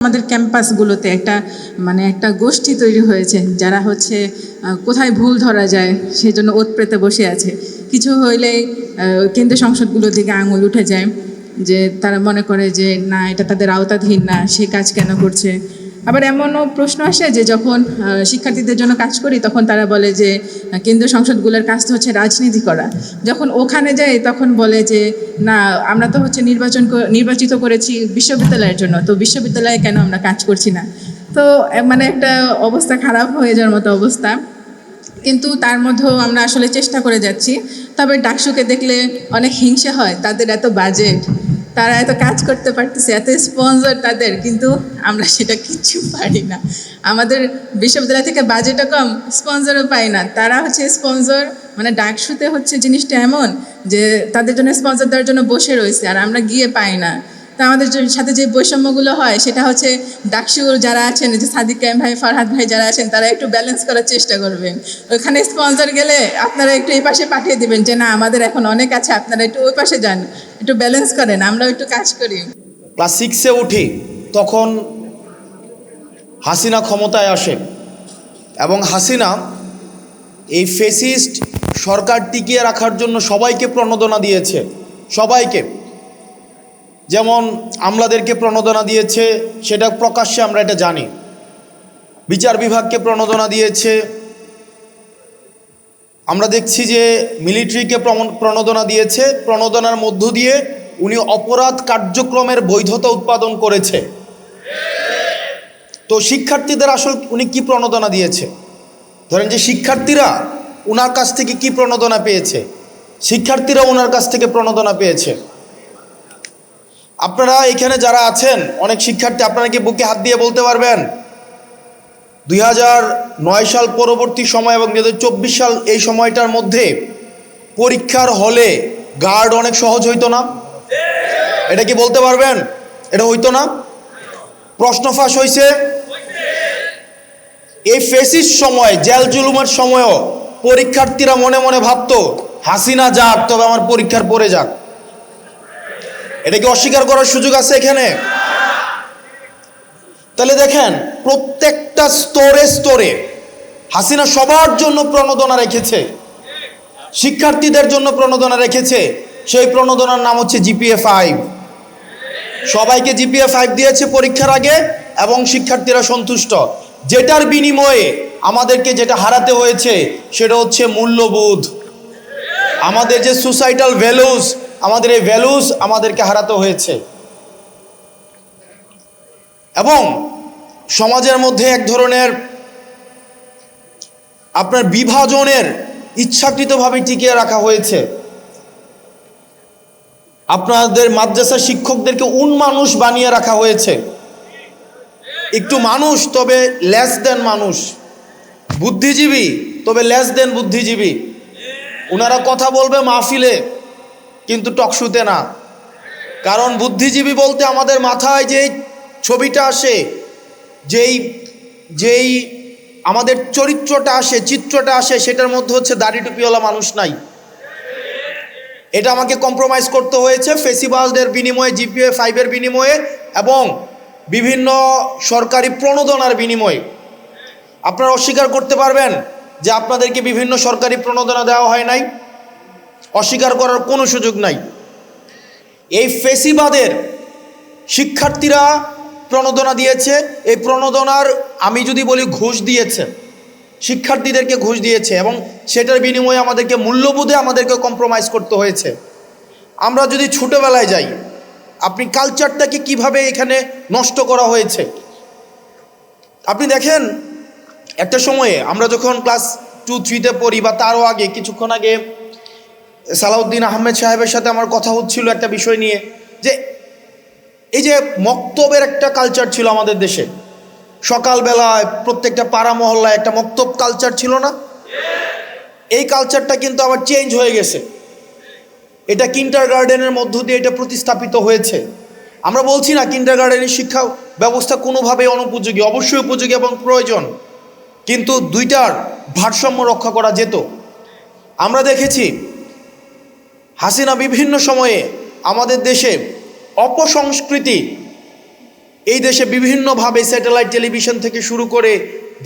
আমাদের ক্যাম্পাসগুলোতে একটা মানে একটা গোষ্ঠী তৈরি হয়েছে, যারা হচ্ছে কোথায় ভুল ধরা যায় সেজন্য ওতপ্রেতে বসে আছে। কিছু হইলে কেন্দ্রীয় সংসদগুলোর দিকে আঙুল উঠে যায় যে, তারা মনে করে যে, না, এটা তাদের আওতাধীন না, সে কাজ কেন করছে? আবার এমনও প্রশ্ন আসে যে যখন শিক্ষার্থীদের জন্য কাজ করি, তখন তারা বলে যে, কেন্দ্রীয় সংসদগুলোর কাজ তো হচ্ছে রাজনীতি করা। যখন ওখানে যাই, তখন বলে যে, না, আমরা তো হচ্ছে নির্বাচন নির্বাচিত করেছি বিশ্ববিদ্যালয়ের জন্য, তো বিশ্ববিদ্যালয়ে কেন আমরা কাজ করছি না? তো মানে একটা অবস্থা খারাপ হয়ে যাওয়ার মতো অবস্থা। কিন্তু তার মধ্যেও আমরা আসলে চেষ্টা করে যাচ্ছি। তবে ডাকসুকে দেখলে অনেক হিংসা হয়, তাদের এত বাজেট তারা এত কাজ করতে পারতেছে, এত স্পন্সর তাদের, কিন্তু আমরা সেটা কিচ্ছু পারি না। আমাদের বিশ্ববিদ্যালয় থেকে বাজেটও কম স্পন্সরও পাই না। তারা হচ্ছে স্পন্সর মানে ডাকসুতে হচ্ছে জিনিসটা এমন যে তাদের জন্য স্পন্সর দেওয়ার জন্য বসে রয়েছে, আর আমরা গিয়ে পাই না। তা আমাদের সাথে যে বৈষম্যগুলো হয়, সেটা হচ্ছে ডাকসুর যারা আছেন, যে সাদিক কাইম ভাই, ফরহাদ ভাই যারা আছেন, তারা একটু ব্যালেন্স করার চেষ্টা করবেন। ওখানে স্পন্সর গেলে আপনারা একটু এই পাশে পাঠিয়ে দিবেন যে, না, আমাদের এখন অনেক আছে, আপনারা একটু ওই পাশে যান, একটু ব্যালেন্স করেন, আমরাও একটু কাজ করি। ক্লাস সিক্সে উঠি, তখন হাসিনা ক্ষমতায় আসে এবং হাসিনা এই ফেসিস্ট সরকার টিকিয়ে রাখার জন্য সবাইকে প্রণোদনা দিয়েছে, সবাইকে। যেমন আমলাদেরকে প্রণোদনা দিয়েছে, সেটা প্রকাশ্যে আমরা এটা জানি। বিচার বিভাগকে প্রণোদনা দিয়েছে। আমরা দেখছি যে মিলিটারিকে প্রণোদনা দিয়েছে। প্রণোদনার মধ্য দিয়ে উনি অপরাধ কার্যক্রমের বৈধতা উৎপাদন করেছে। তো শিক্ষার্থীদের আসল উনি কি প্রণোদনা দিয়েছে? ধরেন যে শিক্ষার্থীরা ওনার কাছ থেকে কি প্রণোদনা পেয়েছে? শিক্ষার্থীরা ওনার কাছ থেকে প্রণোদনা পেয়েছে। আপনারা এখানে যারা আছেন, অনেক শিক্ষার্থী আপনারা কি বুকে হাত দিয়ে বলতে পারবেন? দুই নয় সাল পরবর্তী সময় এবং দু সাল এই সময়টার মধ্যে পরীক্ষার হলে গার্ড অনেক সহজ হইতো না? এটা কি বলতে পারবেন? এটা হইতো না? প্রশ্ন ফাঁস হয়েছে এই ফেসিস সময়, জেল জুলুমের সময়ও পরীক্ষার্থীরা মনে মনে ভাবতো, হাসিনা যাক, তবে আমার পরীক্ষার পরে যাক। এটা কি অস্বীকার করার সুযোগ আছে এখানে? তাহলে দেখেন, প্রত্যেকটা স্তরে স্তরে হাসিনা সবার জন্য প্রণোদনা রেখেছে, শিক্ষার্থীদের জন্য প্রণোদনা রেখেছে, সেই প্রণোদনার নাম হচ্ছে জিপিএ ফাইভ সবাইকে জিপিএ ফাইভ দিয়েছে পরীক্ষার আগে এবং শিক্ষার্থীরা সন্তুষ্ট। যেটার বিনিময়ে আমাদেরকে যেটা হারাতে হয়েছে, সেটা হচ্ছে মূল্যবোধ। আমাদের যে সোসাইটাল ভ্যালুস আমাদের এই ভ্যালুস আমাদেরকে হারাতে হয়েছে। এবং সমাজের মধ্যে এক ধরনের আপনার বিভাজনের ইচ্ছাকৃতভাবে টিকিয়ে রাখা হয়েছে। আপনাদের মাদ্রাসা শিক্ষকদেরকে উন্মানুষ বানিয়ে রাখা হয়েছে। একটু মানুষ, তবে লেস দেন মানুষ। বুদ্ধিজীবী, তবে লেস দেন বুদ্ধিজীবী। ওনারা কথা বলবে মাহফিলে। কিন্তু টকশুতে না। কারণ বুদ্ধিজীবী বলতে আমাদের মাথায় যেই ছবিটা আসে, যেই যেই আমাদের চরিত্রটা আসে, চিত্রটা আসে, সেটার মধ্যে হচ্ছে দাড়ি টুপিওয়ালা মানুষ নাই। এটা আমাকে কম্প্রোমাইজ করতে হয়েছে ফেসিবাসদের বিনিময়ে, জিপিএ ফাইভের বিনিময়ে এবং বিভিন্ন সরকারি প্রণোদনার বিনিময়ে। আপনারা অস্বীকার করতে পারবেন যে আপনাদেরকে বিভিন্ন সরকারি প্রণোদনা দেওয়া হয় নাই। অস্বীকার করার কোনো সুযোগ নাই। এই ফেসিবাদের শিক্ষার্থীরা প্রণোদনা দিয়েছে। এই প্রণোদনার, আমি যদি বলি, ঘুষ দিয়েছে। শিক্ষার্থীদেরকে ঘুষ দিয়েছে এবং সেটার বিনিময়ে আমাদেরকে মূল্যবোধে আমাদেরকে কম্প্রোমাইজ করতে হয়েছে। আমরা যদি ছোটোবেলায় যাই, আপনি কালচারটাকে কীভাবে এখানে নষ্ট করা হয়েছে? আপনি দেখেন, একটা সময়ে আমরা যখন ক্লাস টু থ্রিতে পড়ি বা তারও আগে, কিছুক্ষণ আগে সালাউদ্দিন আহমেদ সাহেবের সাথে আমার কথা হচ্ছিল একটা বিষয় নিয়ে, যে এই যে মক্তবের একটা কালচার ছিল আমাদের দেশে। সকালবেলায় প্রত্যেকটা পাড়া মহল্লায় একটা মক্তব কালচার ছিল না? এই কালচারটা কিন্তু আবার চেঞ্জ হয়ে গেছে। এটা কিন্টার গার্ডেনের মধ্য দিয়ে এটা প্রতিস্থাপিত হয়েছে। আমরা বলছি না কিন্টার গার্ডেনের শিক্ষা ব্যবস্থা কোনোভাবেই অনুপযোগী, অবশ্যই উপযোগী এবং প্রয়োজন। কিন্তু দুইটার ভারসাম্য রক্ষা করা যেত। আমরা দেখেছি হাসিনা বিভিন্ন সময়ে আমাদের দেশে অপসংস্কৃতি, এই দেশে বিভিন্নভাবে স্যাটেলাইট টেলিভিশন থেকে শুরু করে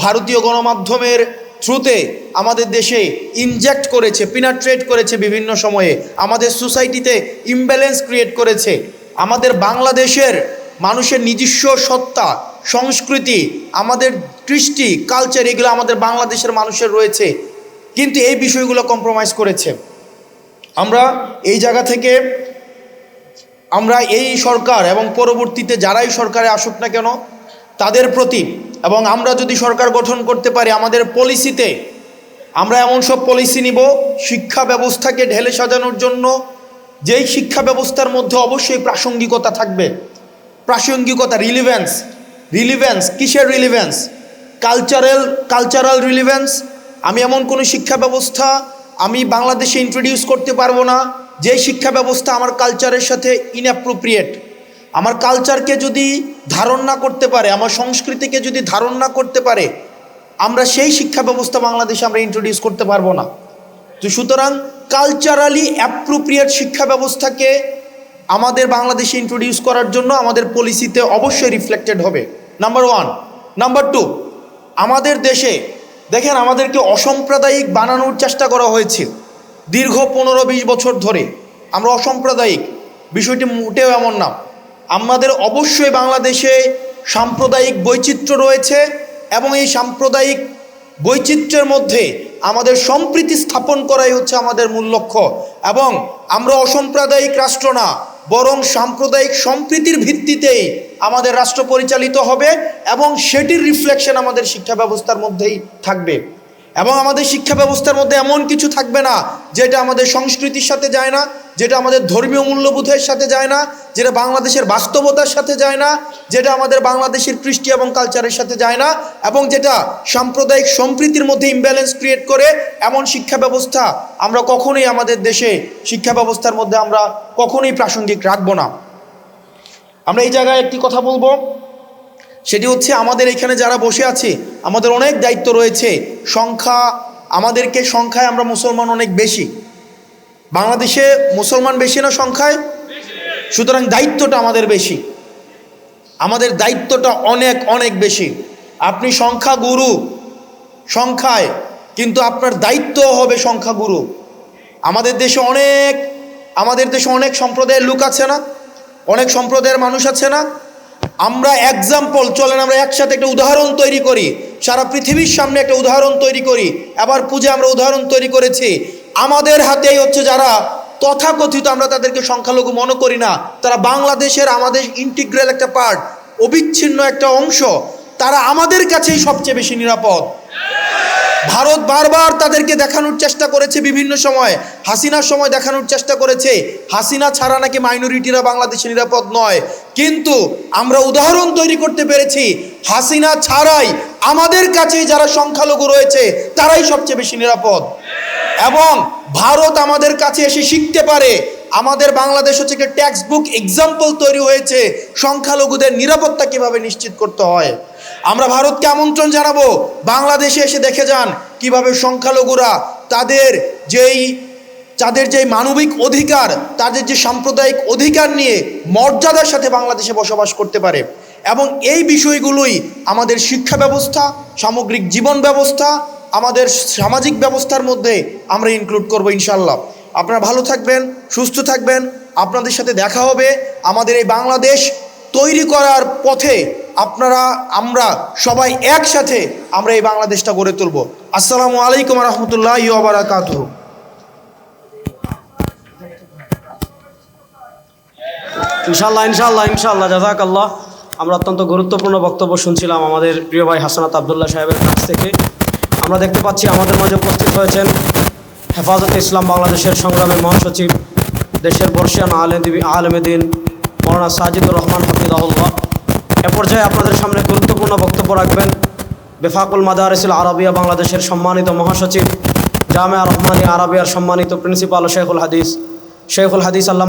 ভারতীয় গণমাধ্যমের থ্রুতে আমাদের দেশে ইনজেক্ট করেছে পিনাট্রেট করেছে বিভিন্ন সময়ে, আমাদের সোসাইটিতে ইমব্যালেন্স ক্রিয়েট করেছে। আমাদের বাংলাদেশের মানুষের নিজস্ব সত্তা, সংস্কৃতি, আমাদের কৃষ্টি কালচার এগুলো আমাদের বাংলাদেশের মানুষের রয়েছে। কিন্তু এই বিষয়গুলো কম্প্রোমাইজ করেছে। আমরা এই জায়গা থেকে আমরা এই সরকার এবং পরবর্তীতে যারাই সরকারে আসুক না কেন, তাদের প্রতি এবং আমরা যদি সরকার গঠন করতে পারি আমাদের পলিসিতে, আমরা এমন সব পলিসি নিব, শিক্ষা ব্যবস্থাকে ঢেলে সাজানোর জন্য, যেই শিক্ষা ব্যবস্থার মধ্যে অবশ্যই প্রাসঙ্গিকতা থাকবে। প্রাসঙ্গিকতা রিলিভেন্স রিলিভেন্স কিসের রিলিভেন্স কালচারাল কালচারাল রিলিভেন্স আমি এমন কোনো শিক্ষা ব্যবস্থা আমি বাংলাদেশে ইন্ট্রোডিউস করতে পারব না। যে শিক্ষা ব্যবস্থা আমার কালচারের সাথে ইনঅ্যাপ্রোপ্রিয়েট আমার কালচারকে যদি ধারণ না করতে পারে, আমার সংস্কৃতিকে যদি ধারণ না করতে পারে, আমরা সেই শিক্ষা ব্যবস্থা বাংলাদেশে আমরা ইন্ট্রোডিউস করতে পারব না। তো সুতরাং কালচারালি অ্যাপ্রোপ্রিয়েট শিক্ষা ব্যবস্থাকে আমাদের বাংলাদেশে ইন্ট্রোডিউস করার জন্য আমাদের পলিসিতে অবশ্যই রিফ্লেক্টেড হবে। নাম্বার ওয়ান নাম্বার টু আমাদের দেশে দেখেন, আমাদেরকে অসাম্প্রদায়িক বানানোর চেষ্টা করা হয়েছে। দীর্ঘ পনেরো বিশ বছর ধরে আমরা অসাম্প্রদায়িক, বিষয়টি মোটেও এমন না। আমাদের অবশ্যই বাংলাদেশে সাম্প্রদায়িক বৈচিত্র্য রয়েছে এবং এই সাম্প্রদায়িক বৈচিত্র্যের মধ্যে আমাদের সম্প্রীতি স্থাপন করাই হচ্ছে আমাদের মূল লক্ষ্য। এবং আমরা অসাম্প্রদায়িক রাষ্ট্র না বরং সাম্প্রদায়িক সম্প্রীতির ভিত্তিতেই আমাদের রাষ্ট্র পরিচালিত হবে এবং সেটির রিফ্লেকশন আমাদের শিক্ষা ব্যবস্থার মধ্যেই থাকবে। এবং আমাদের শিক্ষা ব্যবস্থার মধ্যে এমন কিছু থাকবে না, যেটা আমাদের সংস্কৃতির সাথে যায় না, যেটা আমাদের ধর্মীয় মূল্যবোধের সাথে যায় না, যেটা বাংলাদেশের বাস্তবতার সাথে যায় না, যেটা আমাদের বাংলাদেশের কৃষ্টি এবং কালচারের সাথে যায় না, এবং যেটা সাম্প্রদায়িক সম্প্রীতির মধ্যে ইমব্যালেন্স ক্রিয়েট করে, এমন শিক্ষা ব্যবস্থা আমরা কখনোই আমাদের দেশে শিক্ষা ব্যবস্থার মধ্যে আমরা কখনোই প্রাসঙ্গিক রাখব না। আমরা এই জায়গায় একটি কথা বলব। সেটি হচ্ছে আমাদের এখানে যারা বসে আছে, আমাদের অনেক দায়িত্ব রয়েছে। সংখ্যা, আমাদেরকে সংখ্যায় আমরা মুসলমান অনেক বেশি। বাংলাদেশে মুসলমান বেশি না সংখ্যায়? সুতরাং দায়িত্বটা আমাদের বেশি। আমাদের দায়িত্বটা অনেক অনেক বেশি। আপনি সংখ্যা গুরু, সংখ্যায়, কিন্তু আপনার দায়িত্ব হবে সংখ্যা গুরু। আমাদের দেশে অনেক, আমাদের দেশে অনেক সম্প্রদায়ের লোক আছে না? অনেক সম্প্রদায়ের মানুষ আছে না? আমরা এক্সাম্পল চলেন আমরা একসাথে একটা উদাহরণ তৈরি করি। সারা পৃথিবীর সামনে একটা উদাহরণ তৈরি করি। এবার পূজা, আমরা উদাহরণ তৈরি করেছি। আমাদের হাতেই হচ্ছে যারা তথাকথিত আমরা তাদেরকে সংখ্যালঘু মনে করি না, তারা বাংলাদেশের আমাদের ইন্টিগ্রাল একটা পার্ট অবিচ্ছিন্ন একটা অংশ। তারা আমাদের কাছেই সবচেয়ে বেশি নিরাপদ। ভারত বারবার তাদেরকে দেখানোর চেষ্টা করেছে বিভিন্ন সময়। হাসিনার সময় দেখানোর চেষ্টা করেছে। হাসিনা ছাড়া নাকি মাইনরিটিরা বাংলাদেশে নিরাপদ নয়। কিন্তু আমরা উদাহরণ তৈরি করতে পেরেছি, হাসিনা ছাড়াই আমাদের কাছে যারা সংখ্যালঘু রয়েছে, তারাই সবচেয়ে বেশি নিরাপদ। এবং ভারত আমাদের কাছে এসে শিখতে পারে, আমাদের বাংলাদেশ হচ্ছে একটা টেক্সট বুক এক্সাম্পল তৈরি হয়েছে, সংখ্যালঘুদের নিরাপত্তা কীভাবে নিশ্চিত করতে হয়। আমরা ভারতকে আমন্ত্রণ জানাব। বাংলাদেশে এসে দেখে যান কীভাবে সংখ্যালঘুরা তাদের যেই, তাদের যে মানবিক অধিকার, তাদের যে সাম্প্রদায়িক অধিকার নিয়ে মর্যাদার সাথে বাংলাদেশে বসবাস করতে পারে। এবং এই বিষয়গুলোই আমাদের শিক্ষা ব্যবস্থা, সামগ্রিক জীবন ব্যবস্থা, আমাদের সামাজিক ব্যবস্থার মধ্যে আমরা ইনক্লুড করব ইনশাল্লাহ আপনারা ভালো থাকবেন, সুস্থ থাকবেন। আপনাদের সাথে দেখা হবে আমাদের এই বাংলাদেশ তৈরি করার পথে আপনারা, আমরা সবাই একসাথে আমরা এই বাংলাদেশটা গড়ে তুলব। আসসালামু আলাইকুম রহমতুল্লাহ বারাকাত ইনশাল্লাহ ইনশাল্লাহ ইনশাল্লাহ জাজাক আল্লাহ আমরা অত্যন্ত গুরুত্বপূর্ণ বক্তব্য শুনছিলাম আমাদের প্রিয় ভাই হাসানাত আবদুল্লাহ সাহেবের কাছ থেকে। আমরা দেখতে পাচ্ছি আমাদের মাঝে উপস্থিত হয়েছেন হেফাজতে ইসলাম বাংলাদেশের সংগ্রামের মহাসচিব, দেশের বর্ষিয়ান আলমেদিন মৌলানা সাজিদুর রহমান হাফিদাউল্লাহ এ পর্যায়ে আপনাদের সামনে গুরুত্বপূর্ণ বক্তব্য রাখবেন বেফাকুল মাদারিসুল আরবিয়া বাংলাদেশের সম্মানিত মহাসচিব জামিয়া রহমানী আরবিয়ার সম্মানিত প্রিন্সিপাল শেখুল হাদিস। শেখুল হাদিস আল্লাহ